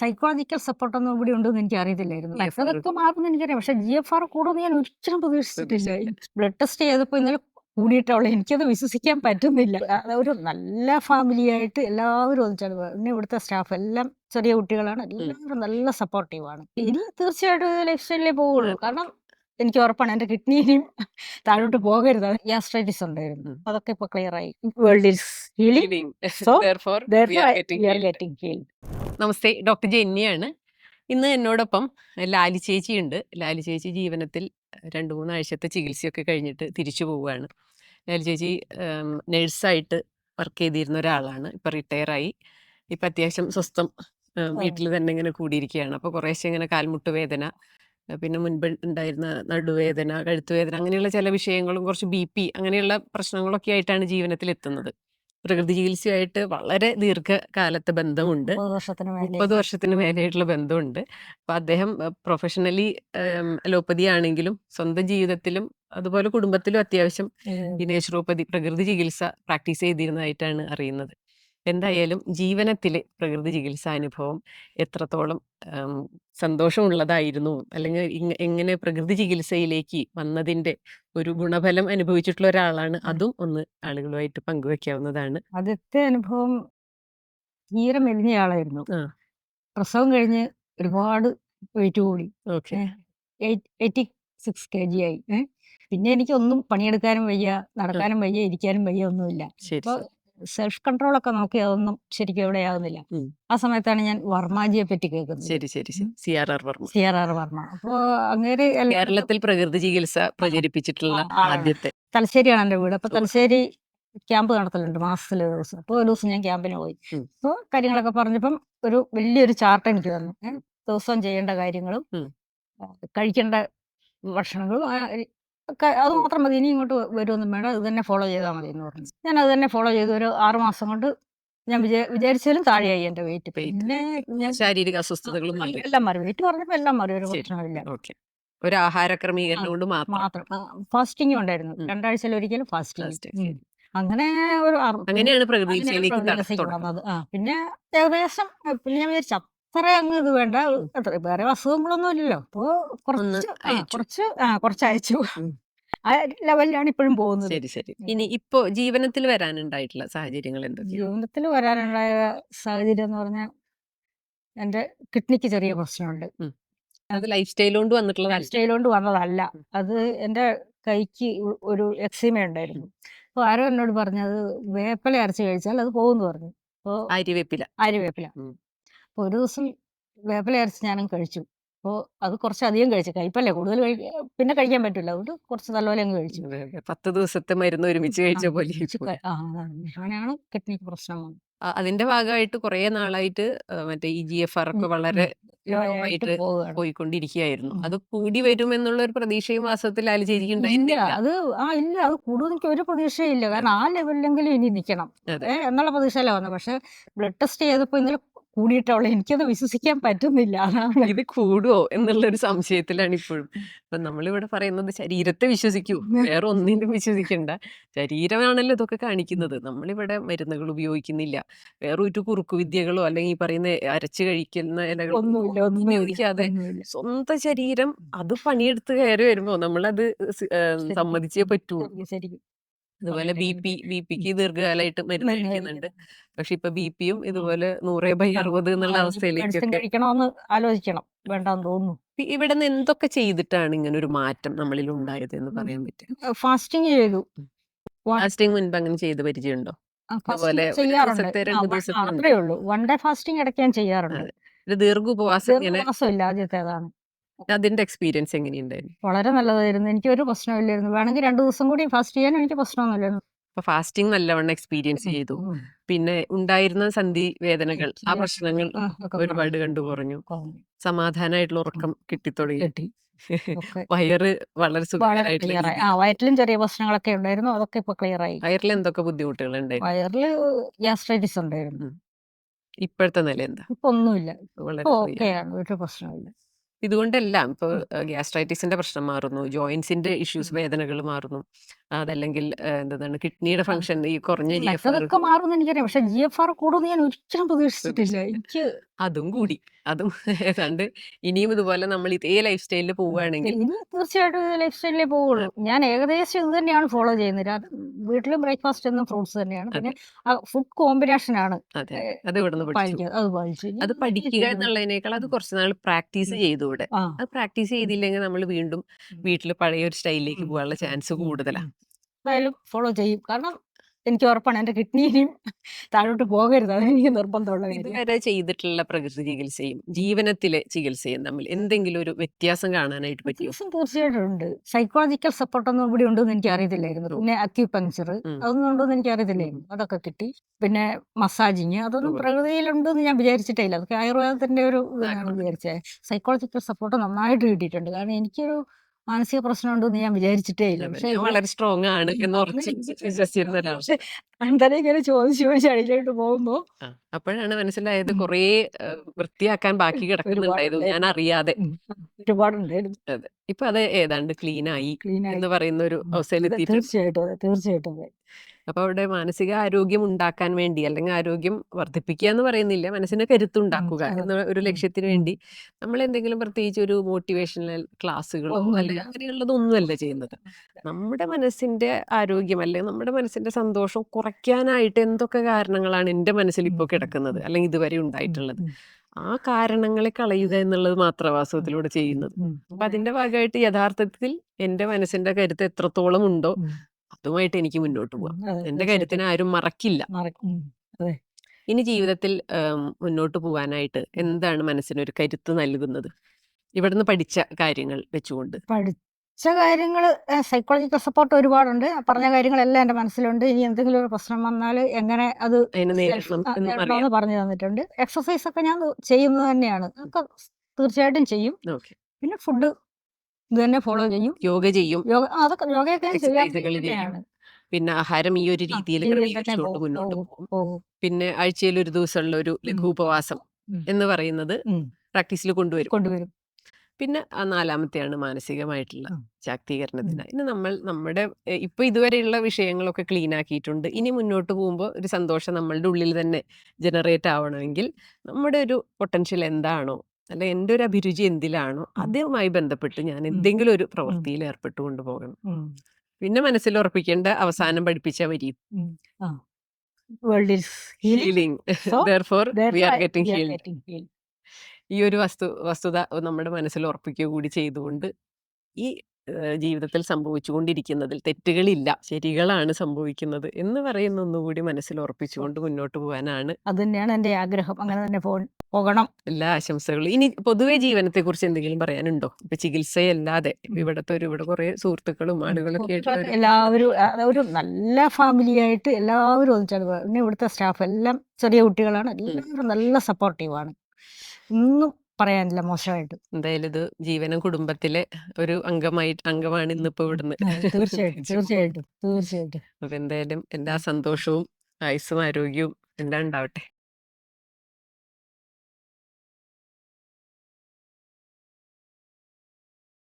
Psychological support ഒന്നും ഇവിടെ ഉണ്ടെന്ന് എനിക്ക് അറിയത്തില്ലായിരുന്നു. അതൊക്കെ മാറുമെന്ന് എനിക്കറിയാം. പക്ഷെ ജി എഫ് ആർ കൂടുമെന്ന് ഞാൻ ഒരിക്കലും പ്രതീക്ഷിച്ചിട്ടില്ല. ബ്ലഡ് ടെസ്റ്റ് ചെയ്തപ്പോൾ ഇന്നലെ കൂടിയിട്ടുള്ള. എനിക്കത് വിശ്വസിക്കാൻ പറ്റുന്നില്ല. ഒരു നല്ല ഫാമിലി ആയിട്ട് എല്ലാവരും ഒന്നിച്ചാണ്. പിന്നെ ഇവിടുത്തെ സ്റ്റാഫ് എല്ലാം ചെറിയ കുട്ടികളാണ്. എല്ലാവരും നല്ല സപ്പോർട്ടീവാണ് ഇനി തീർച്ചയായിട്ടും ലൈഫ് സ്റ്റൈലിലേ പോവുള്ളൂ. കാരണം എനിക്ക് ഉറപ്പാണ് എന്റെ കിഡ്നിയിലും താഴോട്ട് പോകരുത്. ഗ്യാസ്ട്രൈറ്റിസ് ഉണ്ടായിരുന്നു. അതൊക്കെ ഇപ്പൊ ക്ലിയർ ആയി. World is healing so getting healed namaste doctor ജെന്നിയാണ്. ഇന്ന് എന്നോടൊപ്പം ലാലി ചേച്ചിയുണ്ട്. ലാലി ചേച്ചി ജീവനത്തിൽ രണ്ട് മൂന്നാഴ്ചത്തെ ചികിത്സയൊക്കെ കഴിഞ്ഞിട്ട് തിരിച്ചു പോവുകയാണ്. ലാലി ചേച്ചി നേഴ്സായിട്ട് വർക്ക് ചെയ്തിരുന്ന ഒരാളാണ്. ഇപ്പം റിട്ടയറായി. ഇപ്പം അത്യാവശ്യം സ്വസ്ഥം വീട്ടിൽ തന്നെ ഇങ്ങനെ കൂടിയിരിക്കുകയാണ്. അപ്പോൾ കുറേശ്ശെ ഇങ്ങനെ കാൽമുട്ട് വേദന പിന്നെ മുൻപ് ഉണ്ടായിരുന്ന നടുവേദന കഴുത്തുവേദന അങ്ങനെയുള്ള ചില വിഷയങ്ങളും കുറച്ച് ബി പി അങ്ങനെയുള്ള പ്രശ്നങ്ങളൊക്കെ ആയിട്ടാണ് ജീവിതത്തിൽ എത്തുന്നത് പ്രകൃതി ചികിത്സയായിട്ട് വളരെ ദീർഘകാലത്തെ ബന്ധമുണ്ട്. മുപ്പത് വർഷത്തിന് മേലെ മുപ്പത് വർഷത്തിന് മേലെയായിട്ടുള്ള ബന്ധമുണ്ട്. അപ്പൊ അദ്ദേഹം പ്രൊഫഷണലി അലോപ്പതി ആണെങ്കിലും സ്വന്തം ജീവിതത്തിലും അതുപോലെ കുടുംബത്തിലും അത്യാവശ്യം ഈ നേച്ചുറോപ്പതി പ്രകൃതി ചികിത്സ പ്രാക്ടീസ് ചെയ്തിരുന്നതായിട്ടാണ് അറിയുന്നത്. എന്തായാലും ജീവനത്തിലെ പ്രകൃതി ചികിത്സാ അനുഭവം എത്രത്തോളം സന്തോഷമുള്ളതായിരുന്നു. അല്ലെങ്കിൽ എങ്ങനെ പ്രകൃതി ചികിത്സയിലേക്ക് വന്നതിന്റെ ഒരു ഗുണഫലം അനുഭവിച്ചിട്ടുള്ള ഒരാളാണ് അതും ഒന്ന് ആളുകളുമായിട്ട് പങ്കുവെക്കാവുന്നതാണ്. ആദ്യത്തെ അനുഭവം തീരെ മെലിഞ്ഞ ആളായിരുന്നു. ആ. പ്രസവം കഴിഞ്ഞ് ഒരുപാട് വെയിറ്റ് കൂടി. Okay. Eighty six K G ആയി. പിന്നെ പിന്നെ എനിക്കൊന്നും പണിയെടുക്കാനും വയ്യ നടക്കാനും വയ്യ ഇരിക്കാനും വയ്യ ഒന്നുമില്ല. ശരി അപ്പൊ ശരി. സെൽഫ് കൺട്രോൾ ഒക്കെ നോക്കി അതൊന്നും ശരിക്കും എവിടെ ആകുന്നില്ല ആ സമയത്താണ് ഞാൻ വർമാജിയെ പറ്റി കേൾക്കുന്നത്. ശരി ശരി C R R Varma. C R R Varma. അപ്പോ അങ്ങനെ കേരളത്തിൽ പ്രകൃതി ചികിത്സ പ്രചരിപ്പിച്ചിട്ടുള്ള. ആദ്യത്തെ. തലശ്ശേരിയാണ് എന്റെ വീട്. അപ്പൊ. തലശ്ശേരി ക്യാമ്പ് നടത്തലുണ്ട് മാസത്തിൽ ഒരു ദിവസം. അപ്പോൾ ഒരു ദിവസം ഞാൻ ക്യാമ്പിന് പോയി. അപ്പൊ അപ്പോൾ കാര്യങ്ങളൊക്കെ പറഞ്ഞപ്പം ഒരു വലിയൊരു ചാർട്ട് എനിക്ക് തന്നു. ദിവസം ദിവസവും ചെയ്യേണ്ട കാര്യങ്ങളും കഴിക്കേണ്ട ഭക്ഷണങ്ങളും അത് മാത്രം മതി ഇനി ഇങ്ങോട്ട് വരുമൊന്നും വേണ്ട ഇത് തന്നെ ഫോളോ ചെയ്താൽ മതി എന്ന് പറഞ്ഞു. ഞാൻ അത് തന്നെ ഫോളോ ചെയ്തു ഒരു ആറ് മാസം കൊണ്ട് ഞാൻ വിചാ വിചാരിച്ചാലും താഴെയായി എന്റെ വെയിറ്റ്. പിന്നെ ഞാൻ ശാരീരിക അസ്വസ്ഥതകളും എല്ലാം മാറി. വെയിറ്റ് പറഞ്ഞപ്പോൾ എല്ലാം മാറി ഒരു പ്രശ്നമില്ല ഒരു ആഹാര ക്രമീകരണം കൊണ്ട് മാത്രം. ഫാസ്റ്റിംഗ് ഉണ്ടായിരുന്നു. രണ്ടാഴ്ചയിൽ ഒരിക്കലും ഫാസ്റ്റിംഗ് അങ്ങനെ ഒരു അങ്ങനെയാണ് പ്രകൃതി പിന്നെ ഏകദേശം പിന്നെ ഞാൻ വിചാരിച്ചു അത്ര അങ്ങ് ഇത് വേണ്ട. അത്ര വേറെ അസുഖങ്ങളൊന്നും ഇല്ലല്ലോ. അപ്പോ കുറച്ച് ആ, അയച്ചു. കുറച്ച് ആ കുറച്ച് അയച്ചു. ആ ലെവലിലാണ് ഇപ്പോഴും പോകുന്നത്. ശരി ശരി. ഇനി ഇപ്പോ ജീവനത്തിൽ വരാനുണ്ടായിട്ടുള്ള സാഹചര്യങ്ങൾ എന്തൊക്കെയാണ് ജീവിതത്തിൽ വരാനുണ്ടായ സാഹചര്യം എന്ന് പറഞ്ഞാൽ എന്റെ കിഡ്നിക്ക് ചെറിയ പ്രശ്നമുണ്ട്. അത് ലൈഫ് സ്റ്റൈൽ കൊണ്ട് ലൈഫ് സ്റ്റൈൽ കൊണ്ട് വന്നതല്ല. അത് എന്റെ കൈക്ക് ഉ- ഒരു എക്സിമ ഉണ്ടായിരുന്നു. അപ്പോൾ ആരോ എന്നോട് പറഞ്ഞത് വേപ്പില അരച്ച് കഴിച്ചാൽ അത് പോകുമെന്ന് പറഞ്ഞു. അപ്പോൾ ആര്യവേപ്പില അരിവേപ്പില. ഉം. അപ്പോൾ ഒരു ദിവസം വേപ്പില അരച്ച് ഞാനും കഴിച്ചു. അപ്പോൾ അത് കുറച്ചധികം കഴിച്ചു. കഴിപ്പല്ലേ കൂടുതൽ കഴി പിന്നെ കഴിക്കാൻ പറ്റില്ല അതുകൊണ്ട് കുറച്ച് നല്ലപോലെ അങ്ങ് കഴിച്ചു. പത്ത് ദിവസത്തെ മരുന്ന് ഒരുമിച്ച് കഴിച്ച പോലെ കഴിച്ചു. ആ അതാണ്. അങ്ങനെയാണ് കിഡ്നിക്ക് പ്രശ്നം വന്നത് ആ, അതിന്റെ ഭാഗമായിട്ട് കുറെ നാളായിട്ട് ആ, മറ്റേ ഇ ജി എഫ് ആർ ഒക്കെ വളരെ ലോ ആയിട്ട് ആയിട്ട് പോവുകയാണ്. പോയിക്കൊണ്ടിരിക്കുകയായിരുന്നു. ഉം. അത് കൂടി വരും എന്നുള്ള ഒരു പ്രതീക്ഷയും മാസത്തിൽ ആലോചിച്ചിരിക്കും ഇല്ല ഉണ്ടായിരുന്നില്ല അത് ആ ഇല്ല. അത് കൂടുതൽ എനിക്ക് ഒരു പ്രതീക്ഷയില്ല കാരണം ആ ലെവലിലെങ്കിലും ഇനി നിൽക്കണം എന്നുള്ള ഏ, എന്നുള്ള പ്രതീക്ഷയല്ല വന്നത്. പക്ഷെ ബ്ലഡ് ടെസ്റ്റ് ചെയ്തപ്പോൾ ഇന്നലെ കൂടിയിട്ടുള്ള എനിക്കത് വിശ്വസിക്കാൻ പറ്റുന്നില്ല. അതാണ്. ഇത് കൂടുവോ എന്നുള്ളൊരു സംശയത്തിലാണ് ഇപ്പോഴും. അപ്പൊ നമ്മളിവിടെ പറയുന്നത് ശരീരത്തെ വിശ്വസിക്കൂ. വേറെ ഒന്നിനും വിശ്വസിക്കണ്ട. ശരീരമാണല്ലോ ഇതൊക്കെ കാണിക്കുന്നത്. നമ്മളിവിടെ മരുന്നുകൾ ഉപയോഗിക്കുന്നില്ല. വേറെ ഒരു കുറുക്കു വിദ്യകളോ അല്ലെങ്കിൽ ഈ പറയുന്ന അരച്ചു കഴിക്കുന്ന ഇലകളോ ഒന്നുമില്ല ഒന്നും ഉപയോഗിക്കാതെ സ്വന്തം ശരീരം അത് പണിയെടുത്ത് കയറി വരുമ്പോ നമ്മളത് സമ്മതിച്ചേ പറ്റൂ. ശരിക്കും. അതുപോലെ ബി പി ബി പിക്ക് ദീർഘകാലമായിട്ട് മരുന്ന് കഴിക്കുന്നുണ്ട്. പക്ഷെ ഇപ്പൊ ബി പിയും ഇതുപോലെ നൂറേ ബൈ അറുപത് എന്നുള്ള അവസ്ഥയിലേക്ക് അവസ്ഥയിലേക്കൊക്കെ കഴിക്കണമെന്ന് ആലോചിക്കണം. വേണ്ടെന്ന് തോന്നുന്നു. ഇവിടെ നിന്ന് എന്തൊക്കെ ചെയ്തിട്ടാണ് ഇങ്ങനെ ഒരു മാറ്റം നമ്മളിൽ ഉണ്ടായത് എന്ന് പറയാൻ പറ്റും? ഫാസ്റ്റിംഗ് ചെയ്തു. ഫാസ്റ്റിംഗ് മുൻപ് അങ്ങനെ ചെയ്ത് പരിചയമുണ്ടോ? അതുപോലെ fasting ഒരു ചെയ്യാറുണ്ട്. ദിവസത്തെ ആ, രണ്ട് ദിവസത്തെ അത്രേ ഉള്ളൂ. വൺ ഡേ ഫാസ്റ്റിംഗ് ഇടയ്ക്ക് ഞാൻ ചെയ്യാറുണ്ട്. ദീർഘ ഉപവാസം ഇങ്ങനെ ഇല്ല ആദ്യത്തേതാണ്. അതിന്റെ എക്സ്പീരിയൻസ് എങ്ങനെയുണ്ടായിരുന്നു? വളരെ നല്ലതായിരുന്നു. എനിക്ക് ഒരു പ്രശ്നമില്ലായിരുന്നു വേണമെങ്കിൽ രണ്ടു ദിവസം കൂടി ഫാസ്റ്റ് ചെയ്യാൻ എനിക്ക് പ്രശ്നമൊന്നുമില്ലായിരുന്നു. അപ്പൊ ഫാസ്റ്റിംഗ് നല്ലവണ്ണം എക്സ്പീരിയൻസ് ചെയ്തു. പിന്നെ ഉണ്ടായിരുന്ന സന്ധി വേദനകൾ ആ പ്രശ്നങ്ങൾ ഒരുപാട് കണ്ടു കുറഞ്ഞു. സമാധാനമായിട്ടുള്ള ഉറക്കം കിട്ടിത്തുടങ്ങി. വയറ് വളരെ സുഖമായിട്ട്. ആ വയറ്റിലും ചെറിയ പ്രശ്നങ്ങളൊക്കെ ഉണ്ടായിരുന്നു. അതൊക്കെ ഇപ്പൊ ക്ലിയർ ആയി. വയറിൽ എന്തൊക്കെ ബുദ്ധിമുട്ടുകൾ ഉണ്ടായിരുന്നു വയറിൽ ഗ്യാസ്ട്രൈറ്റിസ് ഉണ്ടായിരുന്നു ഇപ്പോഴത്തെ നില എന്താ? ഇപ്പൊ ഒന്നുമില്ല. ഓക്കെയാണ് ഒരു പ്രശ്നമില്ല ഇതുകൊണ്ടെല്ലാം ഇപ്പൊ ഗ്യാസ്ട്രൈറ്റിസിന്റെ പ്രശ്നം മാറുന്നു ജോയിന്റ്സിന്റെ ഇഷ്യൂസ് ഉം. വേദനകൾ മാറുന്നു അതല്ലെങ്കിൽ ഏഹ്, എന്താണ് കിഡ്നിയുടെ ആ. ഫംഗ്ഷൻ ഈ കുറഞ്ഞ ജി എഫ് ആർ മറ്റതൊക്കെ മാറുമെന്ന് എനിക്കറിയാം പക്ഷെ ജി എഫ് ആർ കൂടുമെന്ന് ഞാൻ ഒരിക്കലും പ്രതീക്ഷിച്ചിട്ടില്ല എനിക്ക് അതും കൂടി അതും ഏതാണ്ട് ഇനിയും ഇതുപോലെ നമ്മൾ ഇതേ ലൈഫ് സ്റ്റൈലിൽ പോവുകയാണെങ്കിൽ ഇനി തീർച്ചയായിട്ടും ലൈഫ് സ്റ്റൈലിലേ പോവുള്ളൂ. ഞാൻ ഏകദേശം ഇത് തന്നെയാണ് ഫോളോ ചെയ്യുന്നത്. രാ- വീട്ടിൽ ബ്രേക്ക്ഫാസ്റ്റ് എന്നും ഫ്രൂട്ട്സ് തന്നെയാണ്. പിന്നെ ഫുഡ് കോമ്പിനേഷൻ ആണ് അതെ. പഠിച്ചു? അത് പാലിച്ചു ഇനി അത് പഠിക്കുക. എന്നുള്ളതിനേക്കാൾ അത് കുറച്ച് നാൾ പ്രാക്ടീസ് ചെയ്തുകൂടെ? ആ. അത് പ്രാക്ടീസ് ചെയ്തില്ലെങ്കിൽ നമ്മൾ വീണ്ടും വീട്ടിൽ പഴയ ഒരു സ്റ്റൈലിലേക്ക് പോകാനുള്ള ചാൻസ് കൂടുതലാണ് എന്തായാലും ഫോളോ ചെയ്യും. കാരണം എനിക്ക് ഉറപ്പാണ് എന്റെ കിഡ്നിയും താഴോട്ട് പോകരുത്. അതെനിക്ക് നിർബന്ധമുള്ള കാര്യം. ഇതുവരെ ചെയ്തിട്ടുള്ള പ്രകൃതി ചികിത്സയും ജീവനത്തിലെ ചികിത്സയും തമ്മിൽ എന്തെങ്കിലും ഒരു വ്യത്യാസം കാണാനായിട്ട് പറ്റിയോ? തീർച്ചയായിട്ടും ഉണ്ട്. സൈക്കോളജിക്കൽ സപ്പോർട്ട് ഒന്നും ഇവിടെ ഉണ്ടെന്ന് എനിക്ക് അറിയത്തില്ലായിരുന്നു. പിന്നെ അക്യൂപങ്ചർ. അതൊന്നും ഉണ്ടോന്ന് എനിക്ക് അറിയത്തില്ലായിരുന്നു. അതൊക്കെ കിട്ടി. പിന്നെ മസാജിങ് അതൊന്നും ഉവ്വ്. പ്രകൃതിയിലുണ്ടെന്ന് ഞാൻ വിചാരിച്ചിട്ടേ ഇല്ല. അതൊക്കെ ആയുർവേദത്തിന്റെ ഒരു ഇതാണ് വിചാരിച്ചത് സൈക്കോളജിക്കൽ സപ്പോർട്ട് നന്നായിട്ട് കിട്ടിയിട്ടുണ്ട്. കാരണം എനിക്കൊരു മാനസിക പ്രശ്നം ഉണ്ടെന്ന് ഞാൻ വിചാരിച്ചിട്ടേ ഇല്ല പക്ഷേ വളരെ സ്ട്രോങ് ആണ് എന്ന് ഉറച്ച് വിശ്വസിച്ചിരുന്ന ഒരാൾ പക്ഷെ ഇങ്ങനെ ചോദിച്ചു അടിയിലോട്ട് പോകുമ്പോ അപ്പോഴാണ് മനസ്സിലായത് കൊറേ ഏഹ്, വൃത്തിയാക്കാൻ ബാക്കി കിടക്കുന്നുണ്ടായിരുന്നു. ഞാൻ അറിയാതെ ഉം, ഒരുപാടുണ്ടായിരുന്നു. അതെ. ഇപ്പൊ അത് ഏതാണ്ട് ക്ലീൻ ആയി ക്ലീൻ ആയി. എന്ന് പറയുന്ന ഒരു അവസ്ഥയിൽ തീർച്ചയായിട്ടും അതെ തീർച്ചയായിട്ടും. അതെ അപ്പൊ അവിടെ മാനസിക ആരോഗ്യം ഉണ്ടാക്കാൻ വേണ്ടി അല്ലെങ്കിൽ ആരോഗ്യം വർദ്ധിപ്പിക്കുക എന്ന് പറയുന്നില്ല മനസ്സിനെ കരുത്തുണ്ടാക്കുക. എന്ന ഒരു ലക്ഷ്യത്തിന് വേണ്ടി നമ്മൾ എന്തെങ്കിലും പ്രത്യേകിച്ച് ഒരു മോട്ടിവേഷണൽ ക്ലാസ്സുകളോ. അല്ലെങ്കിൽ അങ്ങനെയുള്ളതൊന്നുമല്ല ചെയ്യുന്നത്. നമ്മുടെ മനസ്സിന്റെ ആരോഗ്യം അല്ലെങ്കിൽ നമ്മുടെ മനസ്സിന്റെ സന്തോഷം കുറയ്ക്കാനായിട്ട് എന്തൊക്കെ കാരണങ്ങളാണ് എന്റെ മനസ്സിൽ ഇപ്പോൾ കിടക്കുന്നത് അല്ലെങ്കിൽ ഇതുവരെ ഉണ്ടായിട്ടുള്ളത്? ആ കാരണങ്ങളെ കളയുക എന്നുള്ളത് മാത്രം വാസ്തവത്തിലൂടെ ചെയ്യുന്നത്. അപ്പൊ അതിന്റെ ഭാഗമായിട്ട് യഥാർത്ഥത്തിൽ എന്റെ മനസ്സിന്റെ കരുത്ത് എത്രത്തോളം ഉണ്ടോ. അതുമായിട്ട് എനിക്ക് മുന്നോട്ട് പോവാം. അതെ, എന്റെ തീർച്ചയായിട്ടും. ആരും മറക്കില്ല. മറക്കും. അതെ. ഇനി ജീവിതത്തിൽ മുന്നോട്ട് പോവാനായിട്ട് എന്താണ് മനസ്സിന് ഒരു കരുത്ത് നൽകുന്നത്? ഇവിടുന്ന് പഠിച്ച കാര്യങ്ങൾ വെച്ചുകൊണ്ട്. പഠിച്ച കാര്യങ്ങൾ സൈക്കോളജിക്കൽ സപ്പോർട്ട് ഒരുപാടുണ്ട്. ആ പറഞ്ഞ കാര്യങ്ങളെല്ലാം എന്റെ മനസ്സിലുണ്ട്. ഇനി എന്തെങ്കിലും ഒരു പ്രശ്നം വന്നാൽ എങ്ങനെ അത് അതിനെ നേരിടണം ആ, എന്നും അറിയാം നേരിടണമെന്ന് പറഞ്ഞു തന്നിട്ടുണ്ട്. എക്സസൈസ് ഒക്കെ ഞാൻ ചെയ്യുന്നത് തന്നെയാണ്. തീർച്ചയായിട്ടും ചെയ്യും. ഓക്കെ. പിന്നെ ഫുഡ് ഇത് തന്നെ ഫോളോ ചെയ്യും. യോഗ ചെയ്യും. യോഗ അതൊക്കെ യോഗയൊക്കെ ഞാൻ ചെയ്യാൻ എക്സസൈസുകൾ ചെയ്യും. തന്നെയാണ് പിന്നെ ആഹാരം ഈ ഒരു രീതിയിൽ രീതിയിൽ തന്നെ ക്രമീകരിച്ചുകൊണ്ട് പോകും. മുന്നോട്ട് പോകും. പോകും. പോകും. പിന്നെ ആഴ്ചയിൽ ഒരു ദിവസമുള്ള ഒരു ലഘുപവാസം ഉം. എന്ന് പറയുന്നത് ഉം. പ്രാക്ടീസിൽ കൊണ്ടുവരും. കൊണ്ടുവരും. പിന്നെ ആ നാലാമത്തെയാണ് മാനസികമായിട്ടുള്ള ഉം. ശാക്തീകരണത്തിന്. ഇനി നമ്മൾ നമ്മുടെ ഇപ്പൊ ഇതുവരെയുള്ള വിഷയങ്ങളൊക്കെ ക്ലീൻ ആക്കിയിട്ടുണ്ട്. ഇനി മുന്നോട്ട് പോകുമ്പോൾ ഒരു സന്തോഷം നമ്മളുടെ ഉള്ളിൽ തന്നെ ജനറേറ്റ് ആവണമെങ്കിൽ നമ്മുടെ ഒരു പൊട്ടൻഷ്യൽ എന്താണോ അല്ല എന്റെ ഒരു അഭിരുചി എന്തിലാണോ ഉം. അതുമായി ബന്ധപ്പെട്ട് ഞാൻ എന്തെങ്കിലും ഒരു പ്രവൃത്തിയിൽ ഏർപ്പെട്ടു കൊണ്ടുപോകണം ഉം. പിന്നെ മനസ്സിൽ ഉറപ്പിക്കേണ്ട അവസാനം പഠിപ്പിച്ച വരി ഉം. ആ world is healing therefore we are getting healed. ഈ ഒരു വസ്തു വസ്തുത നമ്മുടെ മനസ്സിൽ ഉറപ്പിക്കുക കൂടി ചെയ്തുകൊണ്ട് ഈ ജീവിതത്തിൽ സംഭവിച്ചുകൊണ്ടിരിക്കുന്നതിൽ തെറ്റുകളില്ല ശരികളാണ് സംഭവിക്കുന്നത് എന്ന് പറയുന്ന ഒന്നുകൂടി മനസ്സിൽ ഉറപ്പിച്ചുകൊണ്ട് മുന്നോട്ട് പോകാനാണ് അത് തന്നെയാണ് എന്റെ ആഗ്രഹം. അങ്ങനെ തന്നെ പോ പോകണം. എല്ലാ ആശംസകളും. ഇനി പൊതുവെ ജീവനത്തെ കുറിച്ച് എന്തെങ്കിലും പറയാനുണ്ടോ? ഇപ്പൊ ചികിത്സയല്ലാതെ ഇവിടത്തെ ഒരു ഇവിടെ കുറെ സുഹൃത്തുക്കളും ആളുകളൊക്കെ എല്ലാവരും ഒരു നല്ല ഫാമിലി ആയിട്ട് എല്ലാവരും ഒന്നിച്ചാണ്. പിന്നെ ഇവിടുത്തെ സ്റ്റാഫ് എല്ലാം ചെറിയ കുട്ടികളാണ്. എല്ലാവരും നല്ല സപ്പോർട്ടീവാണ് ഒന്നും പറയാനില്ല മോശമായിട്ട്. എന്തായാലും ഇത് ജീവനം കുടുംബത്തിലെ ഒരു അംഗമായി അംഗമാണ് ഇന്നിപ്പോ ഇവിടുന്ന്. തീർച്ചയായിട്ടും തീർച്ചയായിട്ടും തീർച്ചയായിട്ടും. അപ്പൊ എന്തായാലും എല്ലാ സന്തോഷവും ആയുസ്സും ആരോഗ്യവും എല്ലാം ഉണ്ടാവട്ടെ.